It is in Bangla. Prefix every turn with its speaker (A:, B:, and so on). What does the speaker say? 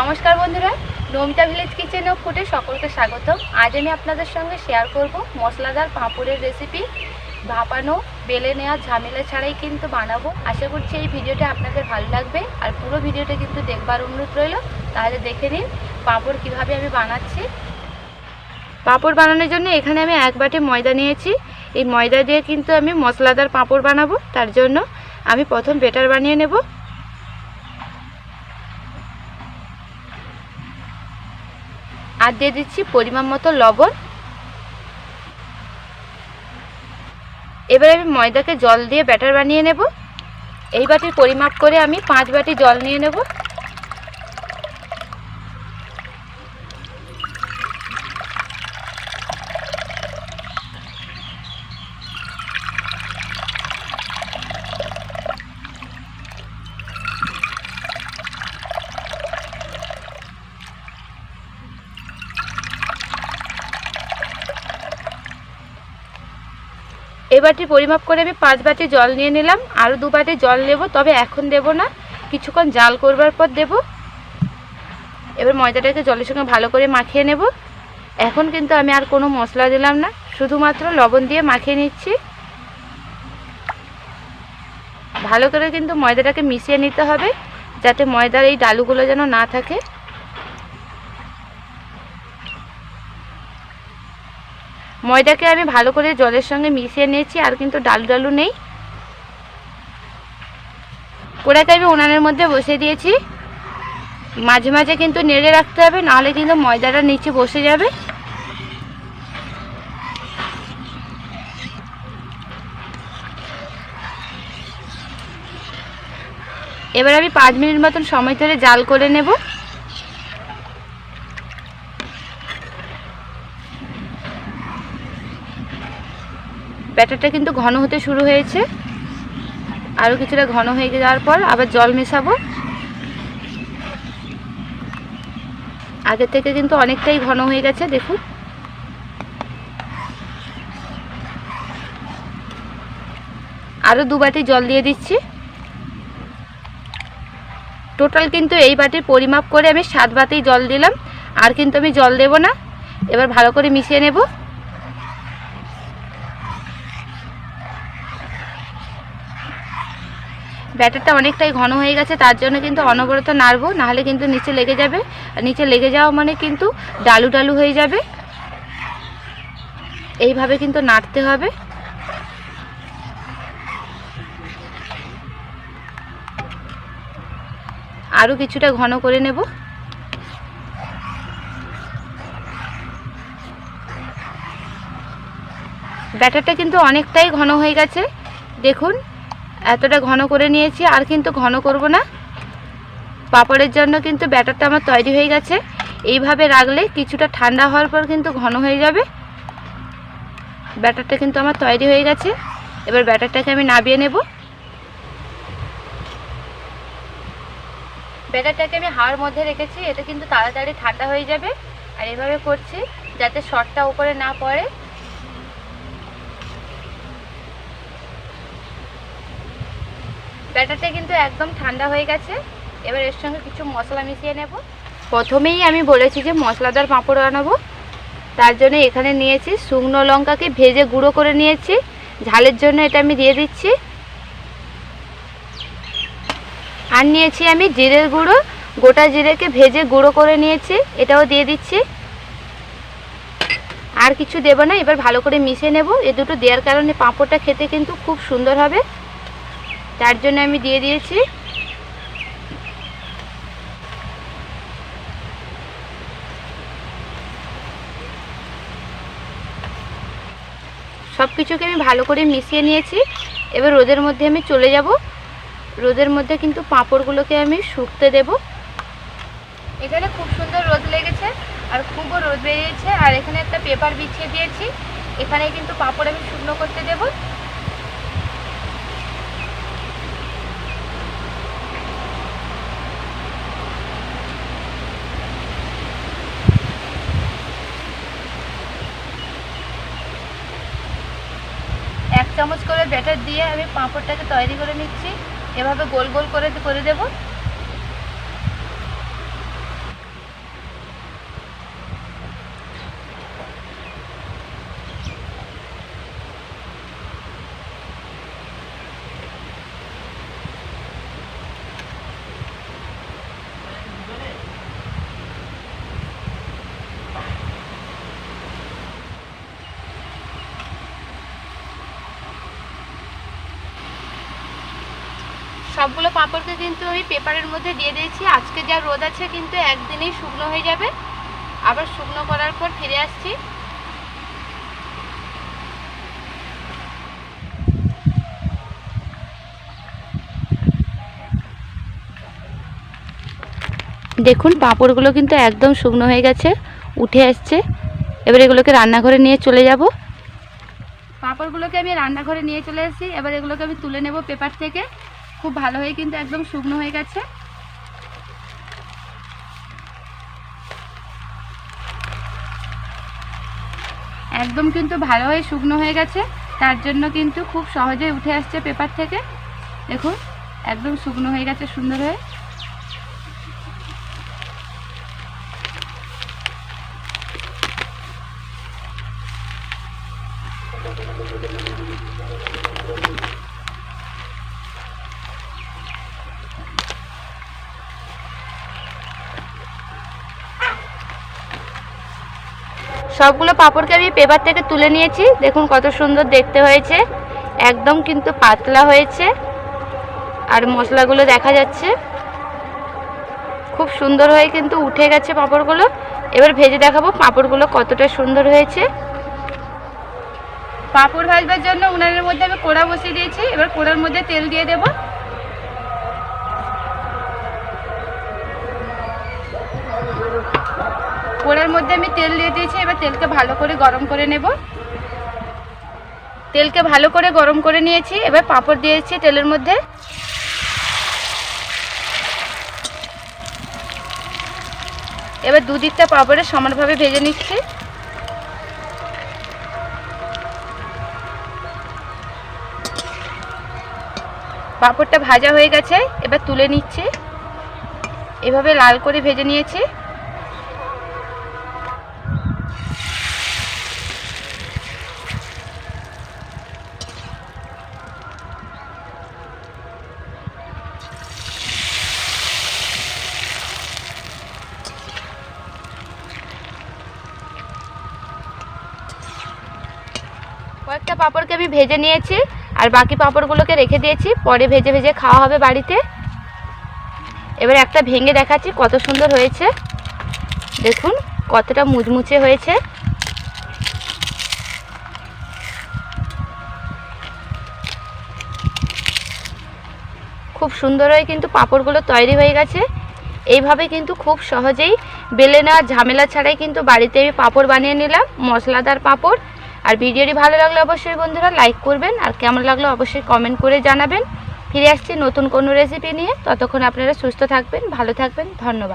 A: নমস্কার বন্ধুরা নমিতা ভিলেজ কিচেন ও ফুডে সকলকে স্বাগত আজ আমি আপনাদের সঙ্গে শেয়ার করব মশলাদার পাঁপড়ের রেসিপি ভাপানো, বেলে নেওয়া ঝামেলা ছাড়াই কিন্তু বানাবো। আশা করছি এই ভিডিওটা আপনাদের ভালো লাগবে। আর পুরো ভিডিওটা কিন্তু দেখবার অনুরোধ রইল। তাহলে দেখে নিন পাঁপড় কীভাবে আমি বানাচ্ছি। পাঁপড় বানানোর জন্য এখানে আমি এক বাটি ময়দা নিয়েছি। এই ময়দা দিয়ে কিন্তু আমি মশলাদার পাঁপড় বানাবো। তার জন্য আমি প্রথম বেটার বানিয়ে নেব। আর দিয়ে দিচ্ছি পরিমাণ মতো লবণ। এবার আমি ময়দাকে জল দিয়ে ব্যাটার বানিয়ে নেব। এই বাটির পরিমাপ করে আমি পাঁচ বাটি জল নিয়ে নেব। বাটির পরিমাপ করে আমি পাঁচ বাটি জল নিয়ে নিলাম। আরও দু বাটি জল নেব, তবে এখন দেব না। কিছুক্ষণ জাল করবার পর দেব। এবার ময়দাটাকে জলের সঙ্গে ভালো করে মাখিয়ে নেব। এখন কিন্তু আমি আর কোনো মশলা দিলাম না, শুধুমাত্র লবণ দিয়ে মাখিয়ে নিচ্ছি। ভালো করে কিন্তু ময়দাটাকে মিশিয়ে নিতে হবে, যাতে ময়দার এই ডালুগুলো যেন না থাকে। ময়দাকে আমি ভালো করে জলের সঙ্গে মিশিয়ে নিয়েছি, আর কিন্তু ডালু ডালু নেই। কড়াইকে আমি উনানের মধ্যে বসিয়ে দিয়েছি। মাঝে মাঝে কিন্তু নেড়ে রাখতে হবে, নাহলে কিন্তু ময়দাটা নিচে বসে যাবে। এবার আমি পাঁচ মিনিট মতন সময় ধরে জাল করে নেব। ব্যাটারটা কিন্তু ঘন হতে শুরু হয়েছে। আরও কিছুটা ঘন হয়ে যাওয়ার পর আবার জল মেশাবো। আগের থেকে কিন্তু অনেকটাই ঘন হয়ে গেছে, দেখুন। আরও দু বাটি জল দিয়ে দিচ্ছি। টোটাল কিন্তু এই বাটির পরিমাপ করে আমি সাত বাটি জল দিলাম। আর কিন্তু আমি জল দেব না। এবার ভালো করে মিশিয়ে নেব। ব্যাটারটা অনেকটাই ঘন হয়ে গেছে, তার জন্য কিন্তু অনবরত নাড়বো, নাহলে কিন্তু নিচে লেগে যাবে। নিচে লেগে যাওয়া মানে কিন্তু ডালু ডালু হয়ে যাবে। এইভাবে কিন্তু নাড়তে হবে। আরও কিছুটা ঘন করে নেব। ব্যাটারটা কিন্তু অনেকটাই ঘন হয়ে গেছে। দেখুন এতটা ঘন করে নিয়েছি, আর কিন্তু ঘন করব না। পাপড়ের জন্য কিন্তু ব্যাটারটা আমার তৈরি হয়ে গেছে। এইভাবে রাখলে কিছুটা ঠান্ডা হওয়ার পর কিন্তু ঘন হয়ে যাবে। ব্যাটারটা কিন্তু আমার তৈরি হয়ে গেছে। এবার ব্যাটারটাকে আমি নাবিয়ে নেব। ব্যাটারটাকে আমি হাওয়ার মধ্যে রেখেছি এটা কিন্তু তাড়াতাড়ি ঠান্ডা হয়ে যাবে। আর এভাবে করছি, যাতে শর্টটা উপরে না পড়ে। ব্যাটারটা কিন্তু একদম ঠান্ডা হয়ে গেছে। এবার এর সঙ্গে কিছু মশলা মিশিয়ে নেব। প্রথমেই আমি বলেছি যে মশলাদার পাঁপড় বানাবো। তার জন্য এখানে নিয়েছি শুকনো লঙ্কাকে ভেজে গুঁড়ো করে নিয়েছি। ঝালের জন্য এটা আমি দিয়ে দিচ্ছি। আর নিয়েছি আমি জিরের গুঁড়ো। গোটা জিরেকে ভেজে গুঁড়ো করে নিয়েছি। এটাও দিয়ে দিচ্ছি। আর কিছু দেবো না, এবার ভালো করে মিশিয়ে নেব। এ দুটো দেওয়ার কারণে পাঁপড়টা খেতে কিন্তু খুব সুন্দর হবে। তার জন্য আমি দিয়ে দিয়েছি। সব কিছুকে আমি ভালো করে মিশিয়ে নিয়েছি। এবার রোদের মধ্যে আমি চলে যাব। রোদের মধ্যে কিন্তু পাঁপড়গুলোকে আমি শুকতে দেব। এখানে খুব সুন্দর রোদ লেগেছে আর খুবও রোদ বেরিয়েছে। আর এখানে একটা পেপার বিছিয়ে দিয়েছি। এখানে কিন্তু পাঁপড় আমি শুকনো করতে দেবো। চামচ করে ব্যাটার দিয়ে আমি পাঁপড়টাকে তৈরি করে নিচ্ছি। এভাবে গোল গোল করে করে দেব। সবগুলো পাঁপড়কে কিন্তু আমি পেপারের মধ্যে দিয়ে দিয়েছি। আজকে যা রোদ আছে কিন্তু একদিনেই শুকনো হয়ে যাবে। আবার শুকনো করার পর ফিরে আসছি। দেখুন পাঁপড়গুলো কিন্তু একদম শুকনো হয়ে গেছে, উঠে আসছে। এবার এগুলোকে রান্নাঘরে নিয়ে চলে যাব। পাঁপড়গুলোকে আমি রান্নাঘরে নিয়ে চলে এসেছি। এবার এগুলোকে আমি তুলে নেব পেপার থেকে। খুব ভালো হয়ে কিন্তু একদম শুকনো হয়ে গেছে। একদম কিন্তু ভালো হয়ে শুকনো হয়ে গেছে। তার জন্য কিন্তু খুব সহজে উঠে আসছে পেপার থেকে। দেখুন, একদম শুকনো হয়ে গেছে সুন্দর হয়ে। সবগুলো পাঁপড়কে আমি পেপার থেকে তুলে নিয়েছি। দেখুন কত সুন্দর দেখতে হয়েছে। একদম কিন্তু পাতলা হয়েছে। আর মশলাগুলো দেখা যাচ্ছে। খুব সুন্দর হয়ে কিন্তু উঠে গেছে পাঁপড়গুলো। এবার ভেজে দেখাবো পাঁপড়গুলো কতটা সুন্দর হয়েছে। পাঁপড় ভাজবার জন্য উনানের মধ্যে আমি কোড়া বসিয়ে দিয়েছি। এবার কোড়ার মধ্যে তেল দিয়ে দেবো। কোড়ার মধ্যে আমি তেল দিয়ে দিয়েছি, এবার তেলকে ভালো করে গরম করে নেব। তেলকে ভালো করে গরম করে নিয়েছি, এবার পাঁপড় দিয়েছি তেলের মধ্যে। এবার দুদিকটা পাঁপড়ে সমানভাবে ভেজে নিচ্ছি। পাঁপড়টা ভাজা হয়ে গেছে, এবার তুলে নিচ্ছি। এভাবে লাল করে ভেজে নিয়েছি। পাঁপড়কে আমি ভেজে নিয়েছি আর বাকি পাঁপড়গুলোকে রেখে দিয়েছি। পরে ভেজে ভেজে খাওয়া হবে বাড়িতে। এবার একটা ভেঙে দেখাচ্ছি কত সুন্দর হয়েছে। দেখুন, কতটা মুচমুচে হয়েছে। খুব সুন্দর হয়ে কিন্তু পাঁপড়গুলো তৈরি হয়ে গেছে। এইভাবে কিন্তু খুব সহজেই বেলে নেওয়ার ঝামেলা ছাড়াই কিন্তু বাড়িতে আমি পাঁপড় বানিয়ে নিলাম। মশলাদার পাঁপড়। আর ভিডিওটি ভালো লাগলে অবশ্যই বন্ধুরা লাইক করবেন আর কেমন লাগল অবশ্যই কমেন্ট করে জানাবেন। ফিরে আসছি নতুন কোনো রেসিপি নিয়ে। ততক্ষণ আপনারা সুস্থ থাকবেন, ভালো থাকবেন, ধন্যবাদ।